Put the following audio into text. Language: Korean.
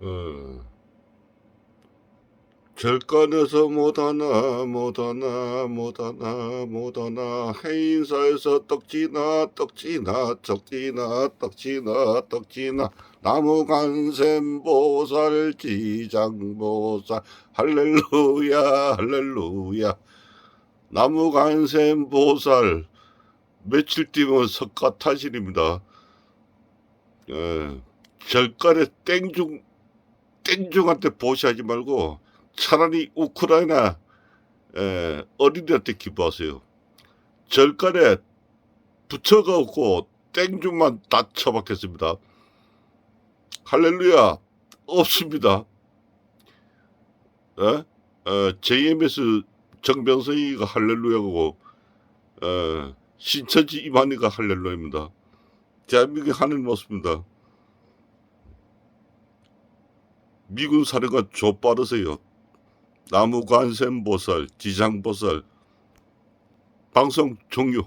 어. 절간에서 못하나 못하나 못하나 못하나 해인사에서 떡지나 떡지나 떡지나 떡지나 떡지나 나무간샘보살 지장보살 할렐루야 할렐루야 나무간샘보살 며칠 뒤면 석가탄신입니다. 예, 절간에 땡중 땡중한테 보시하지 말고 차라리 우크라이나 에, 어린이한테 기부하세요. 절간에 붙여가고 땡중만 다 처박혔습니다. 할렐루야 없습니다. 에? 어, JMS 정병성이가 할렐루야고 어, 신천지 이만희가 할렐루야입니다. 대한민국의 하늘 없습니다. 미군 사령관 좆빠르세요. 나무관샘보살, 지장보살. 방송 종료.